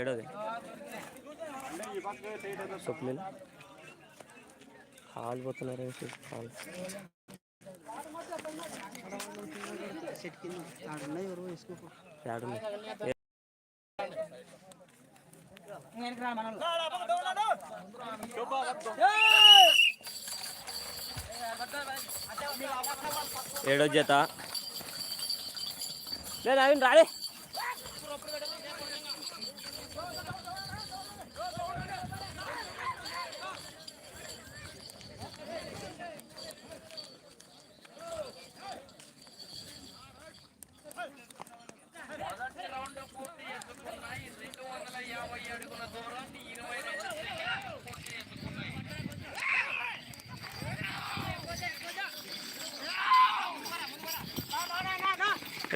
ఏడోది. Swapnil. Hall పోతున్నారు hall. ఏడో జత. లేదు అవి రాలే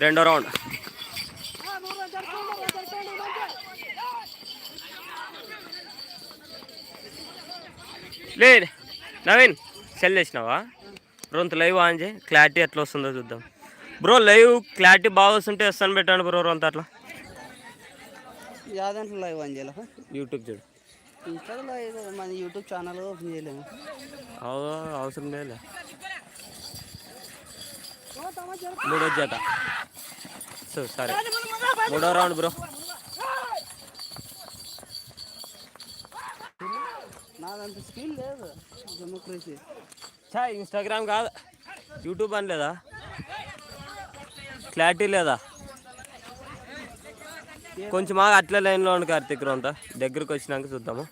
రెండో రౌండ్. లేదు. నవీన్ సెల్ చేసినావా? బ్రోంత లైవ్ ఆన్ చేయి. క్లారిటీ ఎట్లా వస్తుందో చూద్దాం. బ్రో లైవ్ క్లారిటీ బాగా వస్తుంటే వస్తాను పెట్టండి బ్రో రొంత అట్లా. యాదంట్లో లైవ్ ఆన్ చేయాలి? యూట్యూబ్ చూడు. ఇన్స్టాలో లైవ్ మన యూట్యూబ్ ఛానల్ ఓపెన్ చేయలేము. అవు అవసరం లేదు మూడో జత సో సరే. మూడో రౌండ్ బ్రో. నాదంత స్కిల్ లేదు డెమోక్రసీ. చా ఇన్స్టాగ్రామ్ కాదు. యూట్యూబ్ అని లేదా క్లారిటీ లేదా? కొంచెం బాగా అట్లే లైన్లో ఉండి కార్తీక్ రౌంత దగ్గరకు వచ్చినాక చూద్దాము.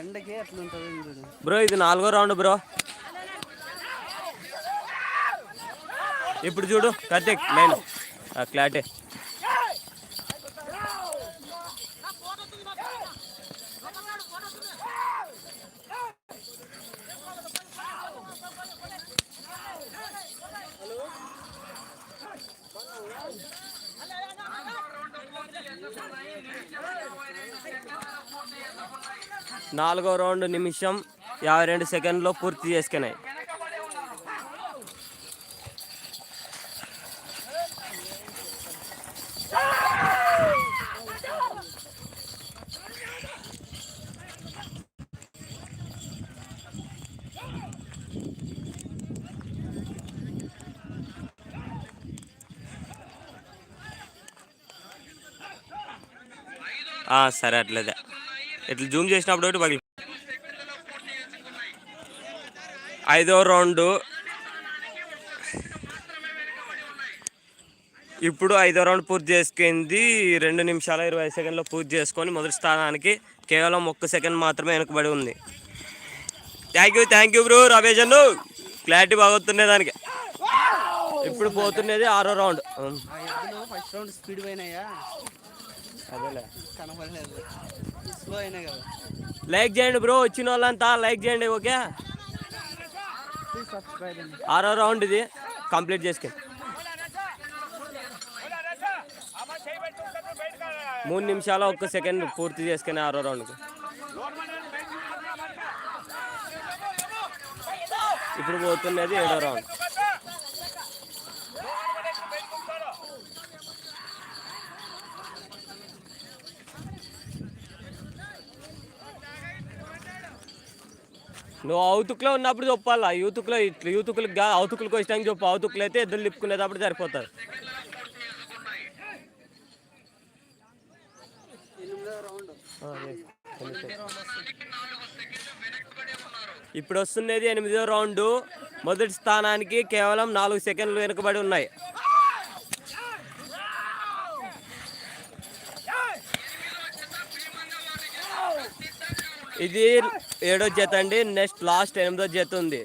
ఎండకి అట్లా ఉంటుంది బ్రో ఇది నాలుగో రౌండ్ బ్రో. ఇప్పుడు చూడు కార్తీక్ నేను. క్లారిటీ నాలుగో రౌండ్ నిమిషం యాభై రెండు సెకండ్లో పూర్తి చేసుకున్నాయి. సరే అట్లేదే. ఇట్లా జూమ్ చేసినప్పుడు ఒకటి పగిలి ఐదో రౌండ్. ఇప్పుడు ఐదో రౌండ్ పూర్తి చేసుకుంది. రెండు నిమిషాల ఇరవై సెకండ్లో పూర్తి చేసుకొని మొదటి స్థానానికి కేవలం ఒక్క సెకండ్ మాత్రమే వెనుకబడి ఉంది. Thank you thank you bro Ramesh Annu clarity బాగుతుండే దానికి ఇప్పుడు పోతున్నది ఆరో రౌండ్. ఫస్ట్ రౌండ్ స్పీడ్ పోయినాయా? లైక్ చేయండి బ్రో వచ్చిన వాళ్ళంతా లైక్ చేయండి ఓకే? ఆరో రౌండ్ ఇది. కంప్లీట్ చేసుకుని మూడు నిమిషాలు ఒక్క సెకండ్ పూర్తి చేసుకుని ఆరో రౌండ్కి. ఇప్పుడు పోతున్నది ఏడో రౌండ్. నువ్వు అవుతుకులో ఉన్నప్పుడు చెప్పాలా? యూతుకులో ఇట్లా యూతుకులకు అవుతుకులకు వచ్చినాక చెప్పు. అవుతుకులు అయితే ఎద్దులు నిప్పుకునేటప్పుడు సరిపోతారు. ఇప్పుడు వస్తున్నది ఎనిమిదో రౌండ్. మొదటి స్థానానికి కేవలం నాలుగు సెకండ్లు వెనుకబడి ఉన్నాయి. ఇది ఏడో జత అండి నెక్స్ట్ లాస్ట్ ఎనిమిదో జత ఉంది.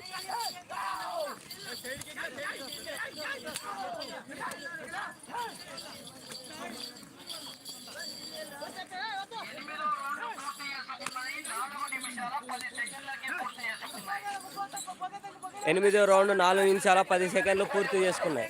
ఎనిమిదో రౌండ్ నాలుగు నిమిషాల పది సెకండ్లు పూర్తి చేసుకున్నాయి.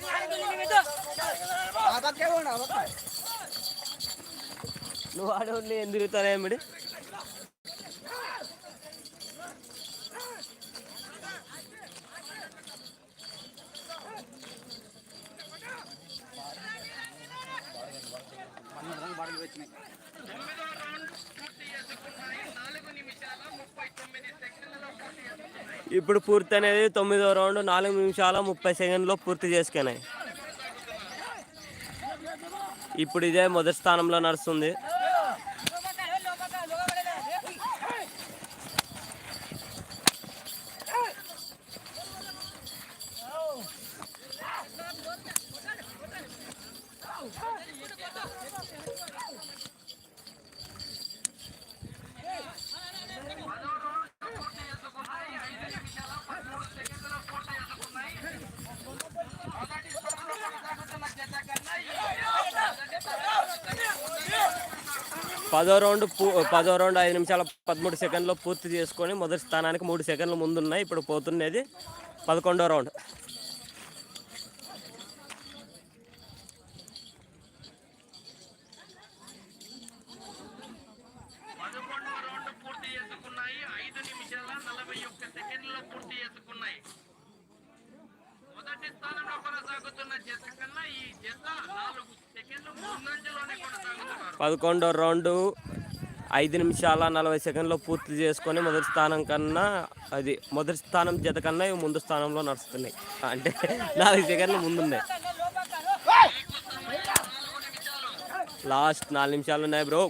ఇప్పుడు పూర్తి అనేది తొమ్మిదో రౌండ్ నాలుగు నిమిషాల ముప్పై సెకండ్లో పూర్తి చేసుకున్నాయి. ఇప్పుడు ఇదే మొదటి స్థానంలో నడుస్తుంది. పదో రౌండ్ పూ- పదో రౌండ్ ఐదు నిమిషాల పదమూడు సెకండ్లో పూర్తి చేసుకొని మొదటి స్థానానికి మూడు సెకండ్లు ముందున్నాయి. ఇప్పుడు పోతున్నది పదకొండో రౌండ్ పదకొండవ రౌండ్ పూర్తి చేసుకున్నాయి ఐదు నిమిషాల నలభై ఒక్క సెకండ్లలో పూర్తి చేసుకున్నాయి మొదటి స్థానంలో కొనసాగుతున్న జత కన్నా ఈ జత నాలుగు సెకండ్లు ముందంజలోనే కొనసాగుతున్నారు పదకొండో రౌండ్ ఐదు నిమిషాల నలభై సెకండ్లో పూర్తి చేసుకొని మొదటి స్థానం కన్నా అది మొదటి స్థానం జత కన్నా ఇవి ముందు స్థానంలో నడుస్తున్నాయి. అంటే నాలుగు సెకండ్లు ముందున్నాయి. లాస్ట్ నాలుగు నిమిషాలు ఉన్నాయి బ్రో.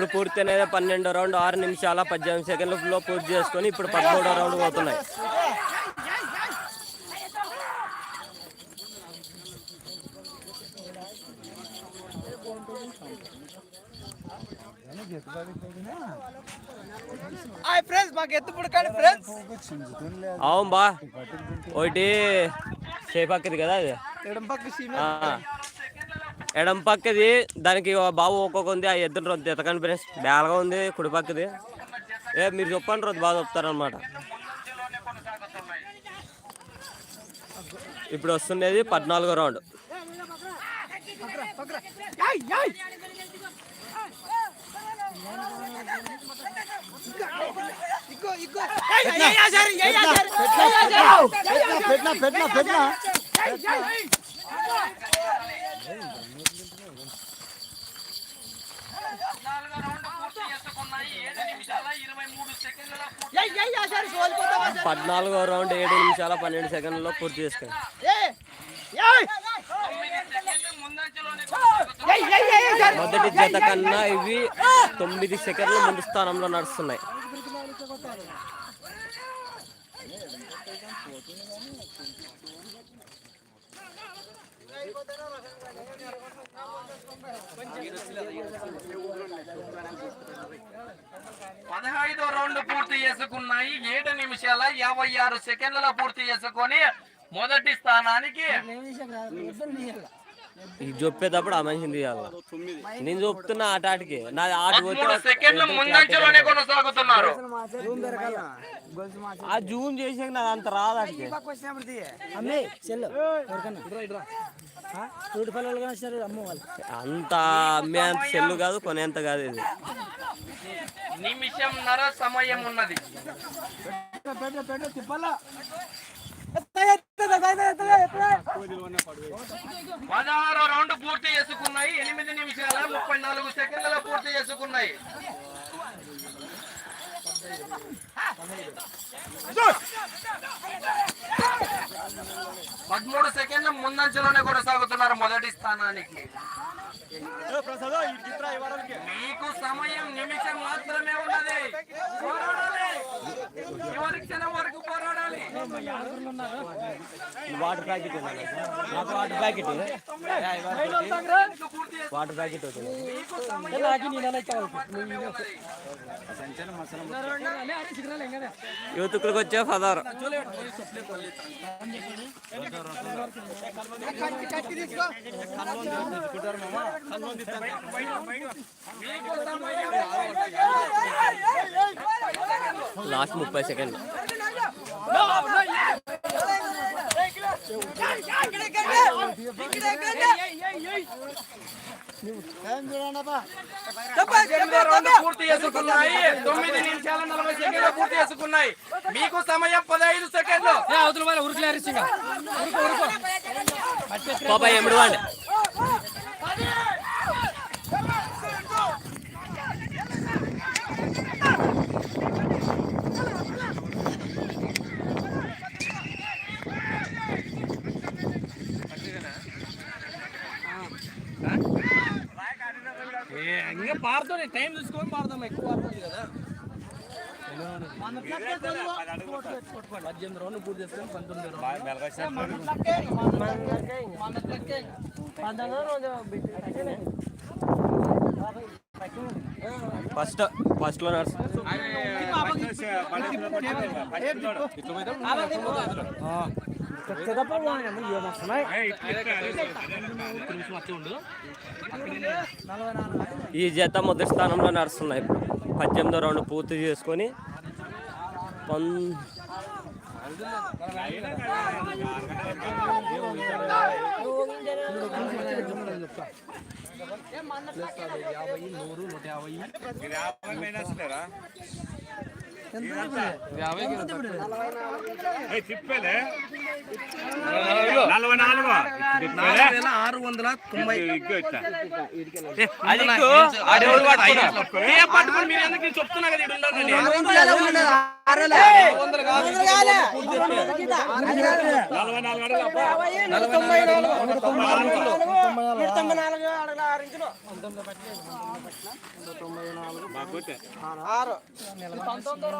ఇప్పుడు పూర్తి అనేది పన్నెండో రౌండ్ ఆరు నిమిషాల పద్దెనిమిది సెకండ్లలో పూర్తి చేసుకొని ఇప్పుడు పదమూడో రౌండ్ పోతున్నాయి. అవును బా. ఒకటి సేపక్కది కదా అది? ఎడం పక్కది దానికి బాబు ఒక్కొక్క ఉంది ఆ ఎద్దున రొద్దు ఎతకండి ఫ్రెండ్స్ బేలగా ఉంది కుడి పక్కది ఏ మీరు చెప్పండి రొద్దు బాగా చెప్తారనమాట ఇప్పుడు వస్తున్నది పద్నాలుగో రౌండ్ పెట్టినా పెట్టినా పెట్టినా నాలుగో రౌండ్ పూర్తి చేసుకున్నాయి ఏడు నిమిషాల ఇరవై మూడు సెకండ్లలో పూర్తి పద్నాలుగో రౌండ్ ఏడు నిమిషాల పన్నెండు పూర్తి సెకండ్లు ముందంజలోనే కొనసాగుతున్నారు మొదటి జత కన్నా ఇవి తొమ్మిది సెకండ్ల ముందు స్థానంలో నడుస్తున్నాయి. పదహైదో రౌండ్ పూర్తి చేసుకున్నాయి. ఏడు నిమిషాల యాభై ఆరు సెకండ్లలో పూర్తి చేసుకొని మొదటి స్థానానికి చెప్పేటప్పుడు ఆ మనిషిని తీయాలి? నేను చెప్తున్నా ఆట ఆటకి నాది ఆట కొనసాగుతున్నారు. ఆ జూమ్ చేసాక నాది అంత రాదు అమ్మే చెల్లు పిల్లలు వచ్చారు అమ్మ వాళ్ళు. అంత అమ్మే అంత సెల్లు కాదు కొనేంత కాదు ఇది. నిమిషంన్నర సమయం ఉన్నది. పదహారో రౌండ్ పూర్తి చేసుకున్నాయి ఎనిమిది నిమిషాల ముప్పై నాలుగు సెకండ్లలో పూర్తి చేసుకున్నాయి. పదమూడు సెకండ్ల ముందంచెలోనే కొనసాగుతున్నారు మొదటి స్థానానికి. మీకు సమయం నిమిషం మాత్రమే ఉన్నది. పోరాడాలి. చివరి క్షణం వరకు పోరాడాలి. వాటర్ ప్యాకెట్ నాకు వాటర్ ప్యాకెట్. వాటర్ ప్యాకెట్ సమయం యూతుకులకు వచ్చే పదహారు లాస్ట్ ముప్పై సెకండ్ రౌండ్ పూర్తి చేసుకున్నాయి. తొమ్మిది నిమిషాల నలభై సెకండ్లు పూర్తి చేసుకున్నాయి. మీకు సమయం పదహైదు సెకండ్లు. బాబాయ్ ఎముడు ఇంకా పారుతుంది టైం చూసుకొని పారుతాం ఎక్కువ పారుతుంది కదా పద్దెనిమిది రౌండ్లు పూర్తి చేసుకొని పంతొమ్మిది ఫస్ట్ ఫస్ట్లో నడుస్తుంది ఈ జత మొదటి స్థానంలో నడుస్తున్నాయి. పద్దెనిమిదో రౌండ్ పూర్తి చేసుకొని పన్ ఆరు వందల తొంభై అది చెప్తున్నా ఉండాలని. వందలు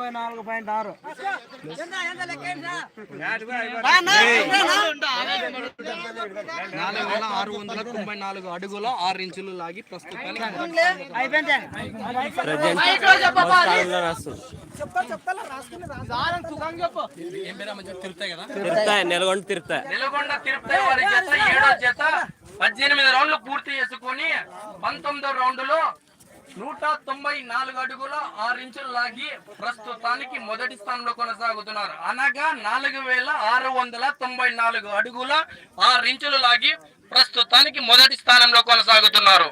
తొంభై నాలుగు పాయింట్ ఆరు. నాలుగు వేల ఆరు వందల తొంభై నాలుగు అడుగుల ఆరు ఇంచులు లాగి ప్రస్తుతానికి వారి జత ఏడో జత. పద్దెనిమిది రౌండ్లు పూర్తి చేసుకుని పంతొమ్మిదో రౌండ్లో నూట తొంభై నాలుగు అడుగుల ఆరు ఇంచులు లాగి ప్రస్తుతానికి మొదటి స్థానంలో కొనసాగుతున్నారు. అనగా నాలుగు వేల ఆరు వందల తొంభై నాలుగు అడుగుల ఆరు ఇంచులు లాగి ప్రస్తుతానికి మొదటి స్థానంలో కొనసాగుతున్నారు.